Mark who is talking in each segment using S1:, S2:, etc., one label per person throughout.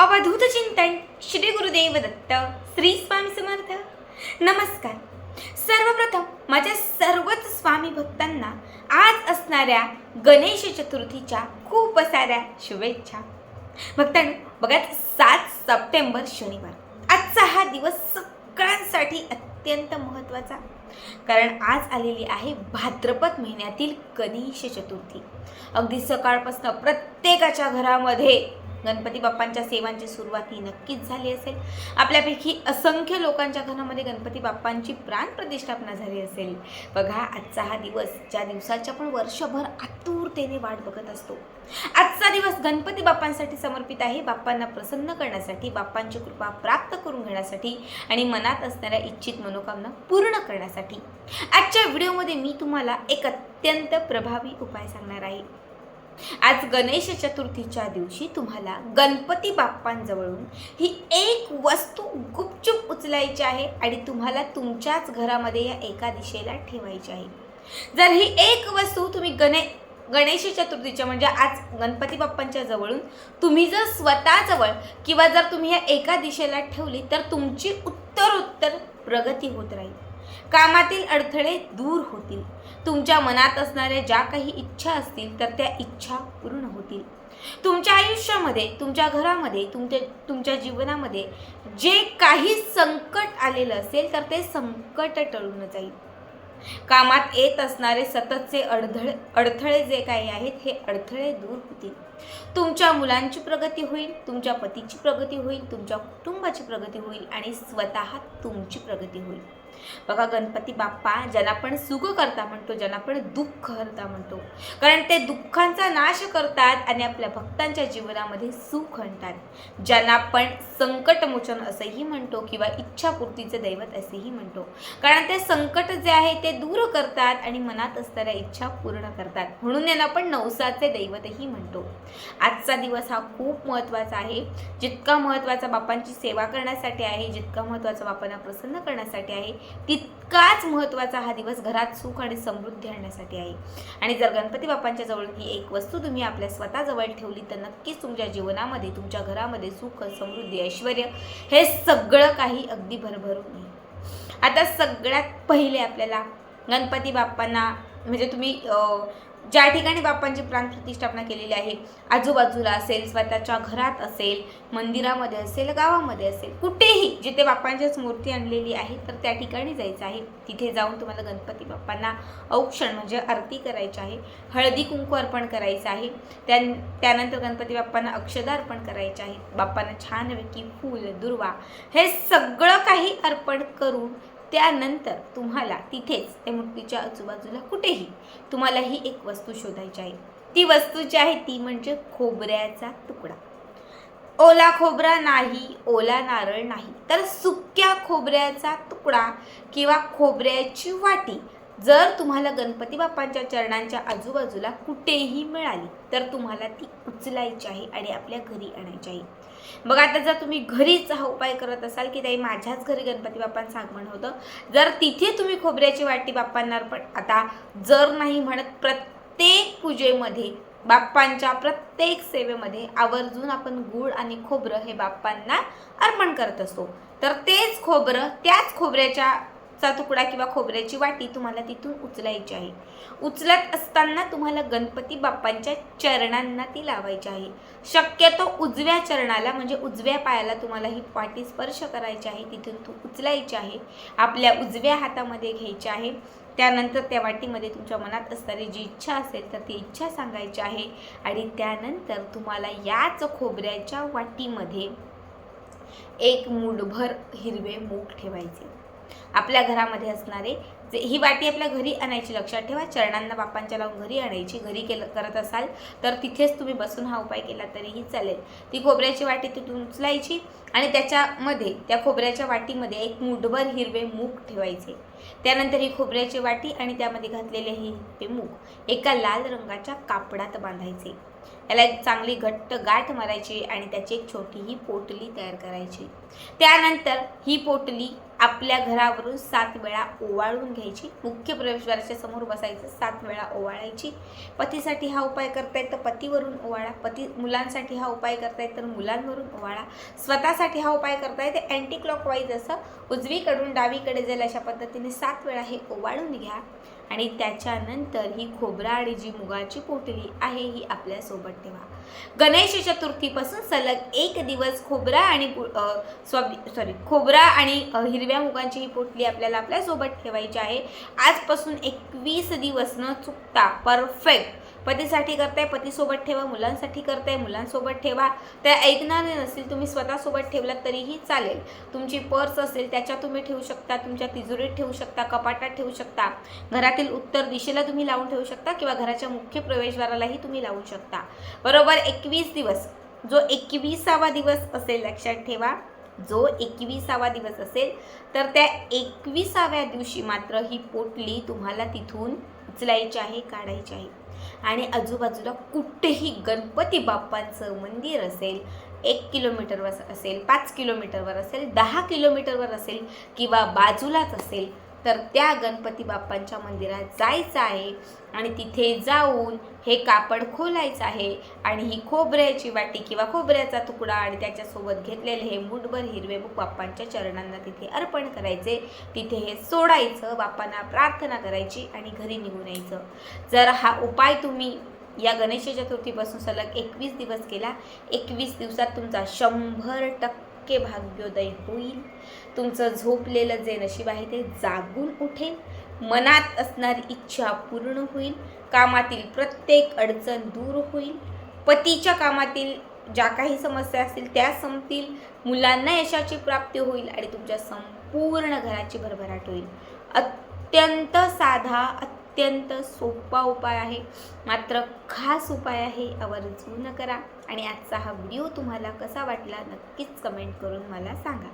S1: अवधूत चिंतन श्री गुरुदेव दत्त श्री स्वामी समर्थ. नमस्कार. सर्वप्रथम माझ्या सर्वच स्वामी भक्तांना आज असणाऱ्या गणेश चतुर्थीच्या खूप साऱ्या शुभेच्छा. भक्तांनी बघा सात सप्टेंबर शनिवार. आजचा हा दिवस सगळ्यांसाठी अत्यंत महत्त्वाचा. कारण आज आलेली आहे भाद्रपद महिन्यातील गणेश चतुर्थी. अगदी सकाळपासून प्रत्येकाच्या घरामध्ये गणपती बाप्पांच्या सेवांची सुरुवात ही नक्कीच झाली असेल. आपल्यापैकी असंख्य लोकांच्या घरामध्ये गणपती बाप्पांची प्राण प्रतिष्ठापना झाली असेल. बघा आजचा हा दिवस ज्या दिवसाच्या आपण वर्षभर आतुरतेने वाट बघत असतो. आजचा दिवस गणपती बाप्पांसाठी समर्पित आहे. बाप्पांना प्रसन्न करण्यासाठी बाप्पांची कृपा प्राप्त करून घेण्यासाठी आणि मनात असणाऱ्या इच्छित मनोकामना पूर्ण करण्यासाठी. आजच्या व्हिडिओमध्ये मी तुम्हाला एक अत्यंत प्रभावी उपाय सांगणार आहे. आज गणेश चतुर्थीच्या दिवशी तुम्हाला गणपती बाप्पांजवळून ही एक वस्तू गुपचूप उचलायची आहे आणि तुम्हाला तुमच्याच घरामध्ये या एका दिशेला ठेवायची आहे. जर ही एक वस्तू तुम्ही गणे गणेश चतुर्थीच्या म्हणजे आज गणपती बाप्पांच्या जवळून तुम्ही जर स्वतःजवळ किंवा जर तुम्ही या एका दिशेला ठेवली तर तुमची उत्तरोत्तर प्रगती होत राहील. कामातील अडथळे दूर होतील. तुमच्या मनात असणाऱ्या ज्या काही इच्छा असतील तर त्या इच्छा पूर्ण होतील. तुमच्या आयुष्यामध्ये तुमच्या घरामध्ये तुमच्या तुमच्या जीवनामध्ये जे काही संकट आलेलं असेल तर ते संकट टळून जाईल. कामात येत असणारे सततचे अडधळे अडथळे जे काही आहेत हे अडथळे दूर होतील. तुमच्या मुलांची प्रगती होईल तुमच्या पतीची प्रगती होईल तुमच्या कुटुंबाची प्रगती होईल आणि स्वतः तुमची प्रगती होईल. बघा गणपती बाप्पा ज्याला आपण सुख करता म्हणतो ज्याला आपण दुःख हरता म्हणतो. कारण ते दुःखांचा नाश करतात आणि आपल्या भक्तांच्या जीवनामध्ये सुख आणतात. ज्यांना आपण संकटमोचन असंही म्हणतो किंवा इच्छापूर्तीचे दैवत असेही म्हणतो. कारण ते संकट जे आहे ते दूर करतात आणि मनात असणाऱ्या इच्छा पूर्ण करतात. म्हणून यांना आपण नवसाचे दैवतही म्हणतो. आजचा दिवस हा खूप महत्त्वाचा आहे. जितका महत्त्वाचा बाप्पांची सेवा करण्यासाठी आहे जितका महत्त्वाचा बापांना प्रसन्न करण्यासाठी आहे तितकाच महत्त्वाचा हा दिवस घरात सुख आणि समृद्धी आणण्यासाठी आहे. आणि जर गणपती बाप्पांच्या जवळ ही एक वस्तू तुम्ही आपल्या स्वतःजवळ ठेवली तर नक्कीच तुमच्या जीवनामध्ये तुमच्या घरामध्ये सुख समृद्धी ऐश्वर हे सगळं काही अगदी भरभरून येईल. आता सगळ्यात पहिले आपल्याला गणपती बाप्पांना म्हणजे तुम्ही ज्या ठिकाणी बाप्पांची प्राणप्रतिष्ठापना केलेली आहे आजूबाजूला असेल स्वतःच्या घरात असेल मंदिरामध्ये असेल गावामध्ये असेल कुठेही जिथे बाप्पांचीच मूर्ती आणलेली आहे तर त्या ठिकाणी जायचं आहे. तिथे जाऊन तुम्हाला गणपती बाप्पांना औक्षण म्हणजे आरती करायची आहे हळदी कुंकू अर्पण करायचं आहे त्या त्यानंतर गणपती बाप्पांना अक्षदा अर्पण करायचे आहे बाप्पांना छानपैकी फूल दुर्वा हे सगळं काही अर्पण करून त्यानंतर तुम्हाला तिथेच त्या मूर्तीच्या आजूबाजूला कुठेही तुम्हाला ही एक वस्तू शोधायची आहे. ती वस्तू जी आहे ती म्हणजे खोबऱ्याचा तुकडा. ओला खोबरा नाही ओला नारळ नाही. तर सुक्या खोबऱ्याचा तुकडा किंवा खोबऱ्याची वाटी जर तुम्हाला गणपती बाप्पांच्या चरणांच्या आजूबाजूला कुठेही मिळाली तर तुम्हाला ती उचलायची आहे आणि आपल्या घरी आणायची आहे. बघा आता जर तुम्ही घरीच हा उपाय करत असाल की ताई माझ्याच घरी गणपती बाप्पांचं आगमन होतं जर तिथे तुम्ही खोबऱ्याची वाटी बाप्पांना अर्पण आता जर नाही म्हणत प्रत्येक पूजेमध्ये बाप्पांच्या प्रत्येक सेवेमध्ये आवर्जून आपण गूळ आणि खोबरं हे बाप्पांना अर्पण करत असतो. तर तेच खोबरं त्याच खोबऱ्याच्या चा तुकडा किंवा खोबऱ्याची वाटी तुम्हाला तिथून उचलायची आहे. उचलत असताना तुम्हाला गणपती बाप्पांच्या चरणांना ती लावायची आहे. शक्यतो उजव्या चरणाला म्हणजे उजव्या पायाला तुम्हाला ही वाटी स्पर्श करायची आहे तिथून तू उचलायची आहे. आपल्या उजव्या हातामध्ये घ्यायची आहे. त्यानंतर त्या वाटीमध्ये तुमच्या मनात असणारी जी इच्छा असेल तर ती इच्छा सांगायची आहे. आणि त्यानंतर तुम्हाला याच खोबऱ्याच्या वाटीमध्ये एक मूठभर हिरवे मूग ठेवायचे. आपल्या घरामध्ये असणारे. जे ही वाटी आपल्या घरी आणायची लक्षात ठेवा. चरणांना बापांच्या लावून घरी आणायची. घरी केलं करत असाल तर तिथेच तुम्ही बसून हा उपाय केला तरीही चालेल. ती खोबऱ्याची वाटी तिथून उचलायची आणि त्याच्यामध्ये त्या खोबऱ्याच्या वाटीमध्ये एक मूठभर हिरवे मूग ठेवायचे. त्यानंतर ही खोबऱ्याची वाटी आणि त्यामध्ये घातलेले हे हिरवे मूग एका लाल रंगाच्या कापडात बांधायचे. याला एक चांगली घट्ट गाठ मारायची आणि त्याची एक छोटीही पोटली तयार करायची. त्यानंतर ही पोटली आपल्या घरावरून सात वेळा ओवाळून घ्यायची. मुख्य प्रवेशद्वाराच्या समोर बसायचं सात वेळा ओवाळायची. पतीसाठी हा उपाय करतायत तर पतीवरून ओवाळा. पती मुलांसाठी हा उपाय करतायत तर मुलांवरून ओवाळा. स्वतःसाठी हा उपाय करताय ते अँटी क्लॉकवाईज असं उजवीकडून डावीकडे जाईल अशा पद्धतीने सात वेळा हे ओवाळून घ्या. आणि त्याच्यानंतर ही खोबरा आणि जी मुगाची पोटली आहे ही आपल्यासोबत ठेवा. गणेश चतुर्थीपासून सलग एक दिवस खोबरा आणि गु- सॉरी खोबरा आणि हिरवी हिरव्या मुगांची ही पोटली आपल्याला आपल्यासोबत ठेवायची आहे. आजपासून एकवीस दिवस न चुकता परफेक्ट पतीसाठी करताय पतीसोबत ठेवा मुलांसाठी करताय मुलांसोबत ठेवा. त्या ऐकणारे नसतील तुम्ही स्वतःसोबत ठेवलात तरीही चालेल. तुमची पर्स असेल त्याच्या तुम्ही ठेवू शकता तुमच्या तिजोरीत ठेवू शकता कपाटात ठेवू शकता. घरातील उत्तर दिशेला तुम्ही लावून ठेवू शकता किंवा घराच्या मुख्य प्रवेशद्वारालाही तुम्ही लावू शकता. बरोबर एकवीस दिवस. जो एकविसावा दिवस असेल लक्षात ठेवा. जो एकविसावा दिवस असेल तर त्या एकविसाव्या दिवशी मात्र ही पोटली तुम्हाला तिथून उचलायची आहे काढायची आहे. आणि आजूबाजूला कुठेही गणपती बाप्पाचं मंदिर असेल एक किलोमीटरवर असेल पाच किलोमीटरवर असेल दहा किलोमीटरवर असेल किंवा बाजूलाच असेल तर त्या गणपती बाप्पांच्या मंदिरात जायचं आहे आणि तिथे जाऊन हे कापड खोलायचं आहे आणि ही खोबऱ्याची वाटी किंवा खोबऱ्याचा तुकडा आणि त्याच्यासोबत घेतलेले हे मुठभर हिरवे बुक बाप्पांच्या चरणांना तिथे अर्पण करायचे. तिथे हे सोडायचं बाप्पांना प्रार्थना करायची आणि घरी निघून यायचं. जर हा उपाय तुम्ही या गणेश चतुर्थीपासून सलग एकवीस दिवस केला एकवीस दिवसात तुमचा शंभर टक्के टक्के भाग्योदय होईल. तुमचं झोपलेलं जे नशीब आहे ते जागून उठेल. मनात असणारी इच्छा पूर्ण होईल. कामातील प्रत्येक अडचण दूर होईल. पतीच्या कामातील ज्या काही समस्या असतील त्या संपतील. मुलांना यशाची प्राप्ती होईल आणि तुमच्या संपूर्ण घराची भरभराट होईल. अत्यंत साधा अत्यंत सोपा उपाय आहे. मात्र खास उपाय आहे आवर्जून करा. आणि आजचा हा व्हिडिओ तुम्हाला कसा वाटला नक्कीच कमेंट करून मला सांगा.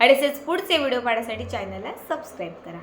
S1: आणि तसेच पुढचे व्हिडिओ पाहण्यासाठी चॅनलला सबस्क्राईब करा.